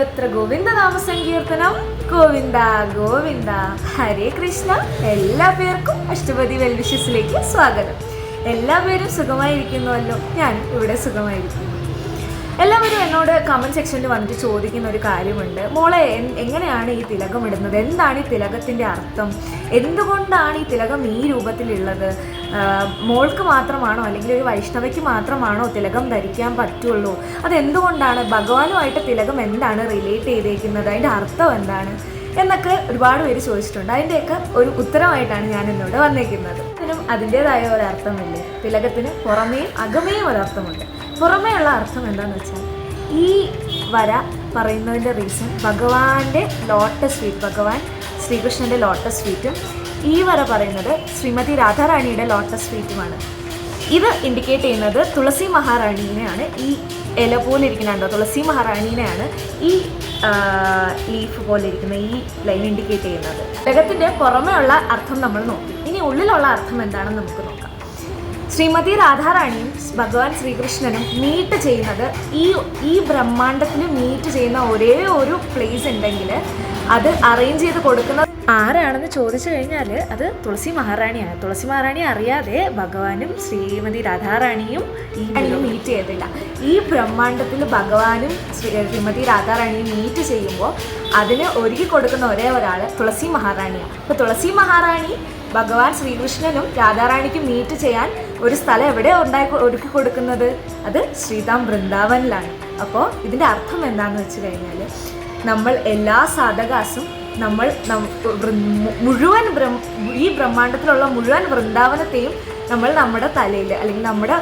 എത്ര ഗോവിന്ദ നാമ സങ്കീർത്തനം ഗോവിന്ദ ഗോവിന്ദ. ഹരേ കൃഷ്ണ. എല്ലാ പേർക്കും അഷ്ടപതി വെൽവിഷസിലേക്ക് സ്വാഗതം. എല്ലാ പേരും സുഖമായിരിക്കുന്നുവല്ലോ ഞാൻ ഇവിടെ സുഖമായിരിക്കുന്നു. എല്ലാവരും എന്നോട് കമന്റ് സെക്ഷനിൽ വന്നിട്ട് ചോദിക്കുന്ന ഒരു കാര്യമുണ്ട്. മോളെ എങ്ങനെയാണ് ഈ തിലകം ഇടുന്നത്? എന്താണ് ഈ തിലകത്തിന്റെ അർത്ഥം? എന്തുകൊണ്ടാണ് ഈ തിലകം ഈ രൂപത്തിലുള്ളത്? മോൾക്ക് മാത്രമാണോ അല്ലെങ്കിൽ ഒരു വൈഷ്ണവയ്ക്ക് മാത്രമാണോ തിലകം ധരിക്കാൻ പറ്റുള്ളൂ? അതെന്തുകൊണ്ടാണ്? ഭഗവാനുമായിട്ട് തിലകം എന്താണ് റിലേറ്റ് ചെയ്തേക്കുന്നത്? അതിന്റെ അർത്ഥം എന്താണ്? എന്നൊക്കെ ഒരുപാട് പേര് ചോദിച്ചിട്ടുണ്ട്. അതിന്റെയൊക്കെ ഒരു ഉത്തരമായിട്ടാണ് ഞാൻ എന്നോട് വന്നേക്കുന്നത്. അതിനും അതിന്റേതായ ഒരർത്ഥമില്ലേ തിലകത്തിന് പുറമേയും അകമേയും ഒരർത്ഥമുണ്ട് പുറമേയുള്ള അർത്ഥം എന്താണെന്ന് വെച്ചാൽ ഈ വര പറയുന്നതിന്റെ റീസൺ ഭഗവാന്റെ ലോട്ടസ് സ്വീറ്റ് ഭഗവാൻ ശ്രീകൃഷ്ണന്റെ ലോട്ടസ് സ്വീറ്റും ഈ വര പറയുന്നത് ശ്രീമതി രാധാറാണിയുടെ ലോട്ടസ് സ്വീറ്റുമാണ് ഇത് ഇൻഡിക്കേറ്റ് ചെയ്യുന്നത് തുളസി മഹാറാണീനെയാണ്. ഈ ഇല പോലെ ഇരിക്കുന്നുണ്ടോ തുളസി മഹാറാണീനെയാണ് ഈ ലീഫ് പോലെ ഇരിക്കുന്ന ഈ ലൈൻ ഇൻഡിക്കേറ്റ് ചെയ്യുന്നത്. ഗ്രഹത്തിന്റെ പുറമേ ഉള്ള അർത്ഥം നമ്മൾ നോക്കി. ഇനി ഉള്ളിലുള്ള അർത്ഥം എന്താണെന്ന് നമുക്ക് നോക്കാം. ശ്രീമതി രാധാറാണിയും ഭഗവാൻ ശ്രീകൃഷ്ണനും മീറ്റ് ചെയ്യുന്നത് ഈ ഈ ബ്രഹ്മാണ്ടത്തിൽ മീറ്റ് ചെയ്യുന്ന ഒരേ ഒരു പ്ലേസ് ഉണ്ടെങ്കിൽ അത് അറേഞ്ച് ചെയ്ത് കൊടുക്കുന്ന ആരാണെന്ന് ചോദിച്ചു കഴിഞ്ഞാൽ അത് തുളസി മഹാറാണിയാണ്. തുളസി മഹാറാണി അറിയാതെ ഭഗവാനും ശ്രീമതി രാധാറാണിയും ഈ മീറ്റ് ചെയ്തില്ല ഈ ബ്രഹ്മാണ്ടത്തിൽ ഭഗവാനും ശ്രീ ശ്രീമതി രാധാറാണിയും മീറ്റ് ചെയ്യുമ്പോൾ അതിന് ഒരുക്കി കൊടുക്കുന്ന ഒരേ ഒരാൾ തുളസി മഹാറാണിയാണ്. അപ്പോൾ തുളസി മഹാറാണി ഭഗവാൻ ശ്രീകൃഷ്ണനും രാധാറാണിക്കും മീറ്റ് ചെയ്യാൻ ഒരു സ്ഥലം എവിടെ ഉണ്ടായി ഒരുക്കി കൊടുക്കുന്നത്? അത് ശ്രീതാം വൃന്ദാവനിലാണ്. അപ്പോൾ ഇതിന്റെ അർത്ഥം എന്താണെന്ന് വെച്ച് കഴിഞ്ഞാൽ നമ്മൾ എല്ലാ സാധകാസും നമ്മൾ മുഴുവൻ ഈ ബ്രഹ്മാണ്ടത്തിലുള്ള മുഴുവൻ വൃന്ദാവനത്തെയും നമ്മൾ നമ്മുടെ തലയിൽ അല്ലെങ്കിൽ നമ്മുടെ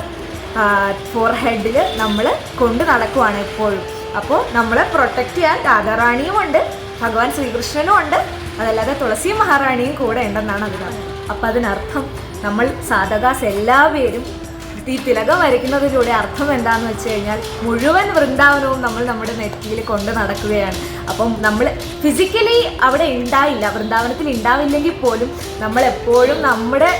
ഫോർഹെഡിൽ നമ്മൾ കൊണ്ട് നടക്കുവാണ് എപ്പോഴും. അപ്പോൾ നമ്മളെ പ്രൊട്ടക്റ്റ് ചെയ്യാൻ രാധാറാണിയും ഉണ്ട് ഭഗവാൻ ശ്രീകൃഷ്ണനും ഉണ്ട്. അതല്ലാതെ തുളസി മഹാറാണിയും കൂടെ ഉണ്ടെന്നാണ് അതിനർത്ഥം അപ്പം അതിനർത്ഥം നമ്മൾ സാധകാസ് എല്ലാവരും ഈ തിലകം വരയ്ക്കുന്നതിലൂടെ അർത്ഥം എന്താണെന്ന് വെച്ച് കഴിഞ്ഞാൽ മുഴുവൻ വൃന്ദാവനവും നമ്മൾ നമ്മുടെ നെറ്റിയിൽ കൊണ്ട് നടക്കുകയാണ്. അപ്പം നമ്മൾ ഫിസിക്കലി അവിടെ ഉണ്ടായില്ല വൃന്ദാവനത്തിൽ ഉണ്ടാവില്ലെങ്കിൽ പോലും നമ്മൾ എപ്പോഴും നമ്മുടെ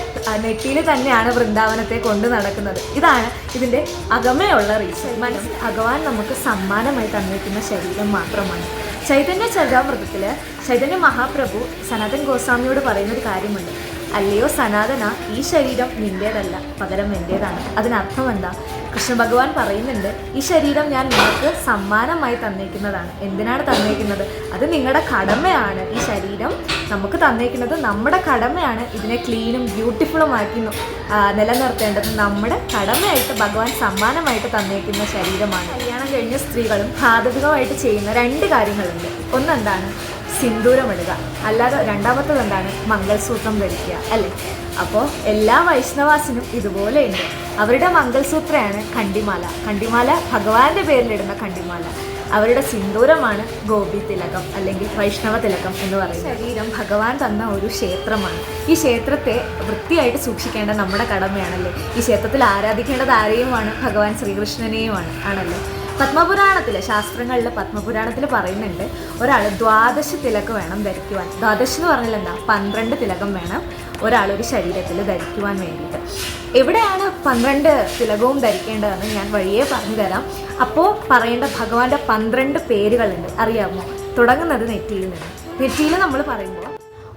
നെറ്റിയിൽ തന്നെയാണ് വൃന്ദാവനത്തെ കൊണ്ട് നടക്കുന്നത്. ഇതാണ് ഇതിന്റെ അകമയുള്ള റീസൺ മനസ്സിൽ ഭഗവാൻ നമുക്ക് സമ്മാനമായി തന്നിരിക്കുന്ന ശരീരം മാത്രമാണ്. ചൈതന്യ ചരിതാമൃതത്തിൽ ചൈതന്യ മഹാപ്രഭു സനാതൻ ഗോസ്വാമിയോട് പറയുന്ന ഒരു കാര്യമുണ്ട്. അല്ലയോ സനാതന ഈ ശരീരം നിന്റേതല്ല പകരം എന്റേതാണ് അതിനർത്ഥം എന്താ? കൃഷ്ണ ഭഗവാൻ പറയുന്നുണ്ട് ഈ ശരീരം ഞാൻ നിങ്ങൾക്ക് സമ്മാനമായി തന്നേക്കുന്നതാണ്. എന്തിനാണ് തന്നേക്കുന്നത്? അത് നിങ്ങളുടെ കടമയാണ്. ഈ ശരീരം നമുക്ക് തന്നേക്കുന്നത് നമ്മുടെ കടമയാണ്. ഇതിനെ ക്ലീനും ബ്യൂട്ടിഫുള്ളുമാക്കി നിലനിർത്തേണ്ടത് നമ്മുടെ കടമയായിട്ട് ഭഗവാൻ സമ്മാനമായിട്ട് തന്നേക്കുന്ന ശരീരമാണ്. കല്യാണം കഴിഞ്ഞ സ്ത്രീകളും പ്രാഥമികമായിട്ട് ചെയ്യുന്ന രണ്ട് കാര്യങ്ങളുണ്ട്. ഒന്നെന്താണ്? സിന്ദൂരമിടുക. അല്ലാതെ രണ്ടാമത്തത് എന്താണ്? മംഗൾസൂത്രം ധരിക്കുക അല്ലേ? അപ്പോൾ എല്ലാ വൈഷ്ണവാസിനും ഇതുപോലെയുണ്ട് അവരുടെ മംഗൾസൂത്രയാണ് കണ്ടിമാല. കണ്ടിമാല ഭഗവാന്റെ പേരിലിടുന്ന കണ്ടിമാല. അവരുടെ സിന്ദൂരമാണ് ഗോപി തിലകം അല്ലെങ്കിൽ വൈഷ്ണവ തിലകം എന്ന് പറയുന്നത്. ശരീരം ഭഗവാൻ തന്ന ഒരു ക്ഷേത്രമാണ്. ഈ ക്ഷേത്രത്തെ വൃത്തിയായിട്ട് സൂക്ഷിക്കേണ്ട നമ്മുടെ കടമയാണല്ലേ? ഈ ക്ഷേത്രത്തിൽ ആരാധിക്കേണ്ടത് ആരെയുമാണ്? ഭഗവാൻ ശ്രീകൃഷ്ണനെയുമാണ് ആണല്ലോ? പത്മപുരാണത്തിൽ ശാസ്ത്രങ്ങളിൽ പത്മപുരാണത്തിൽ പറയുന്നുണ്ട് ഒരാൾ ദ്വാദശ തിലക്ക് വേണം ധരിക്കുവാൻ. ദ്വാദശ് എന്ന് പറഞ്ഞാൽ എന്താ പന്ത്രണ്ട് തിലകം വേണം. ഒരാൾ ഒരു ശരീരത്തിൽ ധരിക്കുവാൻ വേണ്ടിയിട്ട്. എവിടെയാണ് പന്ത്രണ്ട് തിലകവും ധരിക്കേണ്ടതെന്ന് ഞാൻ വഴിയെ പറഞ്ഞു തരാം. അപ്പോൾ പറയേണ്ട ഭഗവാന്റെ പന്ത്രണ്ട് പേരുകളുണ്ട്. അറിയാമോ? തുടങ്ങുന്നത് നെറ്റിയിൽ നിന്ന്. നെറ്റിയിൽ നമ്മൾ പറയുമ്പോൾ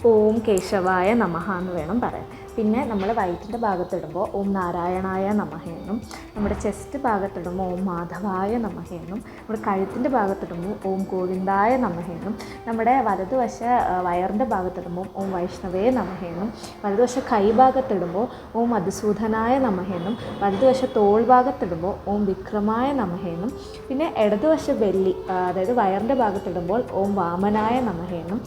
ഓം കേശവായ നമഹ എന്ന് വേണം പറയാൻ. പിന്നെ നമ്മൾ വയറ്റിന്റെ ഭാഗത്തിടുമ്പോൾ ഓം നാരായണായ നമഹയെന്നും നമ്മുടെ ചെസ്റ്റ് ഭാഗത്തിടുമ്പോൾ ഓം മാധവായ നമഹയെന്നും നമ്മുടെ കഴുത്തിന്റെ ഭാഗത്തിടുമ്പോൾ ഓം ഗോവിന്ദായ നമഹയെന്നും നമ്മുടെ വലതുവശ വയറിന്റെ ഭാഗത്തിടുമ്പോൾ ഓം വൈഷ്ണവേ നമഹയെന്നും എന്നും കൈ കൈഭാഗത്തിടുമ്പോൾ ഓം മധുസൂദനായ നമഹയെന്നും വലതുവശ തോൾ ഭാഗത്തിടുമ്പോൾ ഓം വിക്രമായ നമഹയെന്നും പിന്നെ ഇടതുവശ ബെല്ലി അതായത് വയറിന്റെ ഭാഗത്തിടുമ്പോൾ ഓം വാമനായ നമഹയെന്നും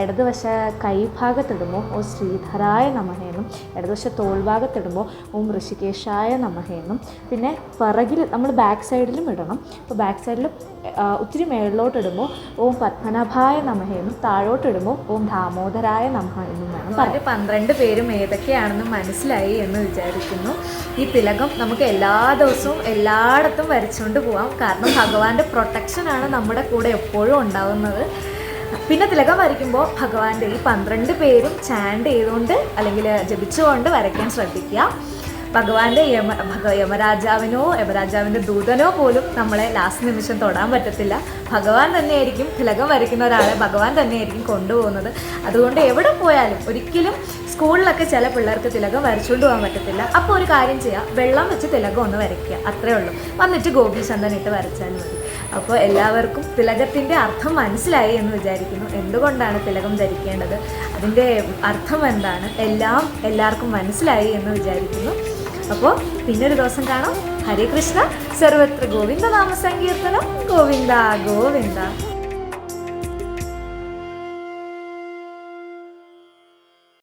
ഇടതുവശ കൈഭാഗത്തിടുമ്പോൾ ഓ ശ്രീധരായ നമഃ എന്നും ഇടതുവശ തോൾഭാഗത്തിടുമ്പോൾ ഓം ഋഷികേശായ നമഃ എന്നും പിന്നെ പിറകിൽ നമ്മൾ ബാക്ക് സൈഡിലും ഇടണം. അപ്പോൾ ബാക്ക് സൈഡിൽ ഒത്തിരി മേളിലോട്ടിടുമ്പോൾ ഓം പത്മനാഭായ നമഃ എന്നും താഴോട്ട് ഇടുമ്പോൾ ഓം ദാമോദരായ നമഹ എന്നും വേണം പറയാം പന്ത്രണ്ട് പേരും ഏതൊക്കെയാണെന്ന് മനസ്സിലായി എന്ന് വിചാരിക്കുന്നു. ഈ തിലകം നമുക്ക് എല്ലാ ദിവസവും എല്ലായിടത്തും വരച്ചുകൊണ്ട് പോവാം. കാരണം ഭഗവാന്റെ പ്രൊട്ടക്ഷനാണ് നമ്മുടെ കൂടെ എപ്പോഴും ഉണ്ടാവുന്നത്. പിന്നെ തിലകം വരയ്ക്കുമ്പോൾ ഭഗവാന്റെ ഈ പന്ത്രണ്ട് പേരും ചാൻഡ് ചെയ്തുകൊണ്ട് അല്ലെങ്കിൽ ജപിച്ചുകൊണ്ട് വരയ്ക്കാൻ ശ്രദ്ധിക്കുക. ഭഗവാന്റെ യമ ഭഗ യമരാജാവിനോ യമരാജാവിന്റെ ദൂതനോ പോലും നമ്മളെ ലാസ്റ്റ് നിമിഷം തൊടാൻ പറ്റത്തില്ല. ഭഗവാൻ തന്നെയായിരിക്കും തിലകം വരയ്ക്കുന്ന ഒരാളെ ഭഗവാൻ തന്നെയായിരിക്കും കൊണ്ടുപോകുന്നത്. അതുകൊണ്ട് എവിടെ പോയാലും ഒരിക്കലും സ്കൂളിലൊക്കെ ചില പിള്ളേർക്ക് തിലകം വരച്ചുകൊണ്ട് പോകാൻ പറ്റത്തില്ല. അപ്പോൾ ഒരു കാര്യം ചെയ്യുക വെള്ളം വെച്ച് തിലകം ഒന്ന് വരയ്ക്കുക. അത്രേ ഉള്ളൂ. വന്നിട്ട് ഗോപി ചന്ദൻ ഇട്ട് വരച്ചാൽ മതി. അപ്പോൾ എല്ലാവർക്കും തിലകത്തിന്റെ അർത്ഥം മനസ്സിലായി എന്ന് വിചാരിക്കുന്നു. എന്തുകൊണ്ടാണ് തിലകം ധരിക്കേണ്ടത്? അതിന്റെ അർത്ഥം എന്താണ്? എല്ലാം എല്ലാവർക്കും മനസ്സിലായി എന്ന് വിചാരിക്കുന്നു. അപ്പോൾ പിന്നൊരു ദിവസം കാണാം. ഹരേ കൃഷ്ണ. സർവത്ര ഗോവിന്ദ നാമ സങ്കീർത്തനം. ഗോവിന്ദ ഗോവിന്ദ.